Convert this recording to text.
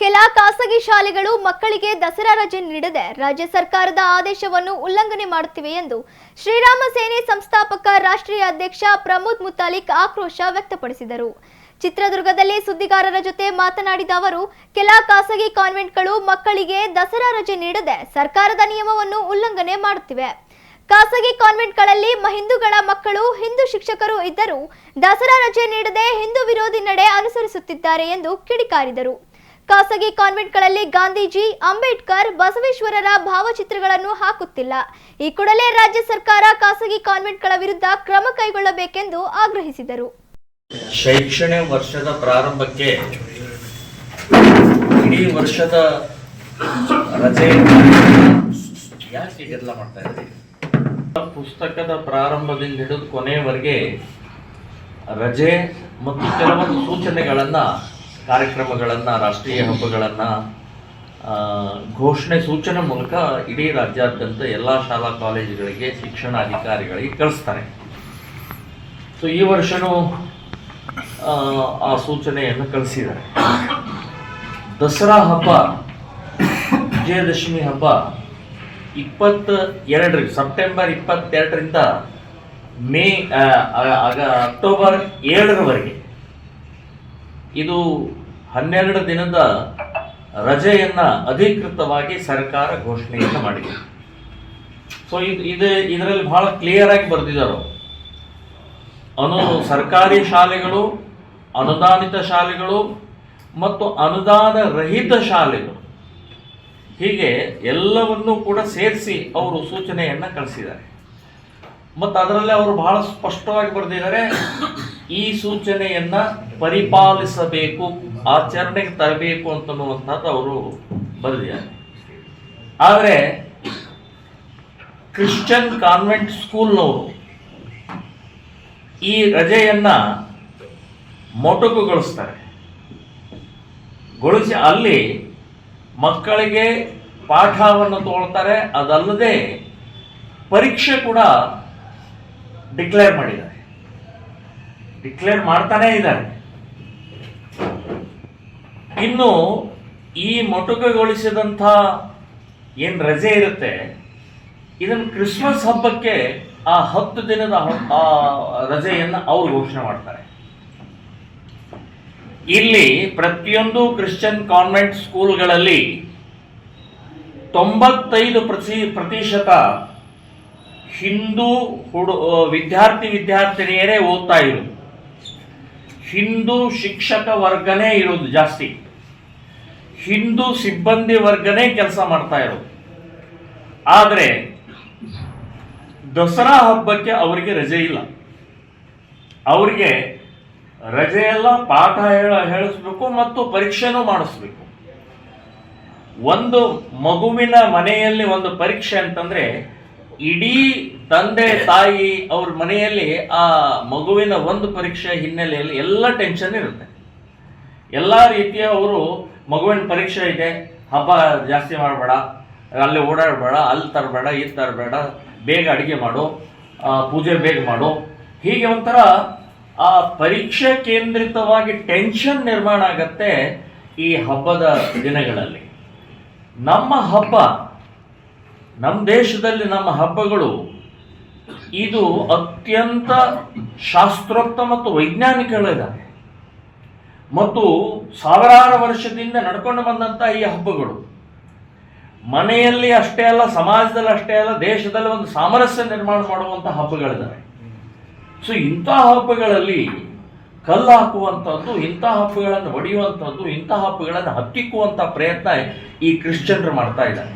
ಕೆಲ ಖಾಸಗಿ ಶಾಲೆಗಳು ಮಕ್ಕಳಿಗೆ ದಸರಾ ರಜೆ ನೀಡದೆ ರಾಜ್ಯ ಸರ್ಕಾರದ ಆದೇಶವನ್ನು ಉಲ್ಲಂಘನೆ ಮಾಡುತ್ತಿವೆ ಎಂದು ಶ್ರೀರಾಮ ಸೇನೆ ಸಂಸ್ಥಾಪಕ ರಾಷ್ಟ್ರೀಯ ಅಧ್ಯಕ್ಷ ಪ್ರಮೋದ್ ಮುತಾಲಿಕ್ ಆಕ್ರೋಶ ವ್ಯಕ್ತಪಡಿಸಿದರು. ಚಿತ್ರದುರ್ಗದಲ್ಲಿ ಸುದ್ದಿಗಾರರ ಜೊತೆ ಮಾತನಾಡಿದ ಅವರು, ಕೆಲ ಖಾಸಗಿ ಕಾನ್ವೆಂಟ್ಗಳು ಮಕ್ಕಳಿಗೆ ದಸರಾ ರಜೆ ನೀಡದೆ ಸರ್ಕಾರದ ನಿಯಮವನ್ನು ಉಲ್ಲಂಘನೆ ಮಾಡುತ್ತಿವೆ. ಖಾಸಗಿ ಕಾನ್ವೆಂಟ್ಗಳಲ್ಲಿ ಹಿಂದೂಗಳ ಮಕ್ಕಳು, ಹಿಂದೂ ಶಿಕ್ಷಕರು ಇದ್ದರೂ ದಸರಾ ರಜೆ ನೀಡದೆ ಹಿಂದೂ ವಿರೋಧಿ ನಡೆ ಅನುಸರಿಸುತ್ತಿದ್ದಾರೆ ಎಂದು ಕಿಡಿಕಾರಿದರು. ಖಾಸಗಿ ಕಾನ್ವೆಂಟ್ಗಳಲ್ಲಿ ಗಾಂಧೀಜಿ ಅಂಬೇಡ್ಕರ್ ಬಸವೇಶ್ವರರ ಭಾವಚಿತ್ರಗಳನ್ನು ಹಾಕುತ್ತಿಲ್ಲ. ಈ ಕೂಡಲೇ ರಾಜ್ಯ ಸರ್ಕಾರ ಖಾಸಗಿ ಕಾನ್ವೆಂಟ್ಗಳ ವಿರುದ್ಧ ಕ್ರಮ ಕೈಗೊಳ್ಳಬೇಕೆಂದು ಆಗ್ರಹಿಸಿದರು. ಶೈಕ್ಷಣಿಕ ವರ್ಷದ ಪ್ರಾರಂಭಕ್ಕೆ ಇಡೀ ವರ್ಷದ ರಜೆ ಯಾಕೆ ಇದೆಲ್ಲ ಮಾಡ್ತಾ ಇದ್ದೀವಿ ಪುಸ್ತಕದ ಪ್ರಾರಂಭದಿಂದ ಹಿಡಿದು ಕೊನೆಯವರೆಗೆ ರಜೆ ಮತ್ತು ಕೆಲವೊಂದು ಸೂಚನೆಗಳನ್ನು ಕಾರ್ಯಕ್ರಮಗಳನ್ನು ರಾಷ್ಟ್ರೀಯ ಹಬ್ಬಗಳನ್ನು ಘೋಷಣೆ ಸೂಚನೆ ಮೂಲಕ ಇಡೀ ರಾಜ್ಯಾದ್ಯಂತ ಎಲ್ಲ ಶಾಲಾ ಕಾಲೇಜುಗಳಿಗೆ ಶಿಕ್ಷಣಾಧಿಕಾರಿಗಳಿಗೆ ಕಳಿಸ್ತಾರೆ. ಸೊ ಈ ವರ್ಷನೂ ಆ, ಸೂಚನೆಯನ್ನು ಕಳಿಸಿದ್ದಾರೆ. ದಸರಾ ಹಬ್ಬ ವಿಜಯದಶಮಿ ಹಬ್ಬ ಇಪ್ಪತ್ತ ಎರಡರ ಸೆಪ್ಟೆಂಬರ್ ಇಪ್ಪತ್ತೆರಡರಿಂದ ಮೇ ಆಗ ಅಕ್ಟೋಬರ್ ಏಳರವರೆಗೆ. ಇದು ಹನ್ನೆರಡು ದಿನದ ರಜೆಯನ್ನ ಅಧಿಕೃತವಾಗಿ ಸರ್ಕಾರ ಘೋಷಣೆಯನ್ನು ಮಾಡಿದೆ. ಸೊ ಇದು ಇದು, ಇದರಲ್ಲಿ ಬಹಳ ಕ್ಲಿಯರ್ ಆಗಿ ಬರೆದಿದ್ದಾರೆ. ಅನು ಸರ್ಕಾರಿ ಶಾಲೆಗಳು, ಅನುದಾನಿತ ಶಾಲೆಗಳು ಮತ್ತು ಅನುದಾನ ರಹಿತ ಶಾಲೆಗಳು. ಹೀಗೆ ಎಲ್ಲವನ್ನೂ ಕೂಡ ಸೇರಿಸಿ ಅವರು ಸೂಚನೆಯನ್ನ ಕಳಿಸಿದ್ದಾರೆ. ಮತ್ತು ಅದರಲ್ಲಿ ಅವರು ಬಹಳ ಸ್ಪಷ್ಟವಾಗಿ ಬರೆದಿದ್ದಾರೆ, ಈ ಸೂಚನೆಯನ್ನ ಪರಿಪಾಲಿಸಬೇಕು ಆಚರಣೆಗೆ ತರಬೇಕು ಅಂತನ್ನುವಂಥದ್ದು ಅವರು ಬರೆದಿದ್ದಾರೆ. ಆದರೆ ಕ್ರಿಶ್ಚಿಯನ್ ಕಾನ್ವೆಂಟ್ ಸ್ಕೂಲ್ನವರು ಈ ರಜೆಯನ್ನು ಮೊಟಕುಗೊಳಿಸ್ತಾರೆ. ಗೊಳಿಸಿ ಅಲ್ಲಿ ಮಕ್ಕಳಿಗೆ ಪಾಠವನ್ನು ತಗೊಳ್ತಾರೆ, ಅದಲ್ಲದೆ ಪರೀಕ್ಷೆ ಕೂಡ ಡಿಕ್ಲೇರ್ ಮಾಡಿದ್ದಾರೆ. ಡಿಕ್ಲೇರ್ ಮಾಡ್ತಾನೇ ಇದ್ದಾರೆ. ಇನ್ನು ಈ ಮೊಟಕುಗೊಳಿಸಿದಂಥ ಏನು ರಜೆ ಇರುತ್ತೆ, ಇದನ್ನು ಕ್ರಿಸ್ಮಸ್ ಹಬ್ಬಕ್ಕೆ ಆ ಹತ್ತು ದಿನದ ರಜೆಯನ್ನು ಅವ್ರು ಘೋಷಣೆ ಮಾಡ್ತಾರೆ. ಇಲ್ಲಿ ಪ್ರತಿಯೊಂದು ಕ್ರಿಶ್ಚಿಯನ್ ಕಾನ್ವೆಂಟ್ ಸ್ಕೂಲ್ಗಳಲ್ಲಿ ತೊಂಬತ್ತೈದು ಪ್ರತಿ, ಪ್ರತಿಶತ ಹಿಂದೂ ಹುಡು ವಿದ್ಯಾರ್ಥಿ ವಿದ್ಯಾರ್ಥಿನಿಯರೇ ಓದ್ತಾ ಇರೋದು. ಹಿಂದೂ ಶಿಕ್ಷಕ ವರ್ಗನೇ ಇರೋದು ಜಾಸ್ತಿ. ಹಿಂದೂ ಸಿಬ್ಬಂದಿ ವರ್ಗನೇ ಕೆಲಸ ಮಾಡ್ತಾ ಇರೋದು. ಆದರೆ ದಸರಾ ಹಬ್ಬಕ್ಕೆ ಅವರಿಗೆ ರಜೆ ಇಲ್ಲ. ಅವರಿಗೆ ರಜೆ ಪಾಠ ಹೇಳ ಹೇಳಿಸ್ಬೇಕು ಮತ್ತು ಪರೀಕ್ಷೆನೂ ಮಾಡಿಸ್ಬೇಕು. ಒಂದು ಮಗುವಿನ ಮನೆಯಲ್ಲಿ ಒಂದು ಪರೀಕ್ಷೆ ಅಂತಂದ್ರೆ ಇಡೀ ತಂದೆ ತಾಯಿ ಅವ್ರ ಮನೆಯಲ್ಲಿ ಆ ಮಗುವಿನ ಒಂದು ಪರೀಕ್ಷೆ ಹಿನ್ನೆಲೆಯಲ್ಲಿ ಎಲ್ಲ ಟೆನ್ಷನ್ ಇರುತ್ತೆ. ಎಲ್ಲ ರೀತಿಯ ಅವರು ಮಗುವಿನ ಪರೀಕ್ಷೆ ಇದೆ ಹಬ್ಬ ಜಾಸ್ತಿ ಮಾಡಬೇಡ. ಅಲ್ಲಿ ಓಡಾಡಬೇಡ, ಅಲ್ಲಿ ತರಬೇಡ ಇಲ್ಲಿ ತರಬೇಡ. ಬೇಗ ಅಡುಗೆ ಮಾಡು ಪೂಜೆ ಬೇಗ ಮಾಡು. ಹೀಗೆ ಒಂಥರ, ಆ, ಪರೀಕ್ಷೆ ಕೇಂದ್ರಿತವಾಗಿ ಟೆನ್ಷನ್ ನಿರ್ಮಾಣ ಆಗತ್ತೆ ಈ ಹಬ್ಬದ ದಿನಗಳಲ್ಲಿ. ನಮ್ಮ ಹಬ್ಬ, ನಮ್ಮ ದೇಶದಲ್ಲಿ ನಮ್ಮ ಹಬ್ಬಗಳು, ಇದು ಅತ್ಯಂತ ಶಾಸ್ತ್ರೋಕ್ತ ಮತ್ತು ವೈಜ್ಞಾನಿಕಗಳಿದ್ದಾವೆ ಮತ್ತು ಸಾವಿರಾರು ವರ್ಷದಿಂದ ನಡ್ಕೊಂಡು ಬಂದಂಥ ಈ ಹಬ್ಬಗಳು. ಮನೆಯಲ್ಲಿ ಅಷ್ಟೇ ಅಲ್ಲ, ಸಮಾಜದಲ್ಲಿ ಅಷ್ಟೇ ಅಲ್ಲ, ದೇಶದಲ್ಲಿ ಒಂದು ಸಾಮರಸ್ಯ ನಿರ್ಮಾಣ ಮಾಡುವಂಥ ಹಬ್ಬಗಳಿದ್ದಾವೆ ಸೊ ಇಂಥ ಹಬ್ಬಗಳಲ್ಲಿ ಕಲ್ಲು ಹಾಕುವಂಥದ್ದು ಇಂಥ ಹಬ್ಬಗಳನ್ನು ಹೊಡೆಯುವಂಥದ್ದು ಇಂಥ ಹಬ್ಬಗಳನ್ನು ಹತ್ತಿಕ್ಕುವಂಥ ಪ್ರಯತ್ನ ಈ ಕ್ರಿಶ್ಚಿಯನ್ರು ಮಾಡ್ತಾ ಇದ್ದಾರೆ.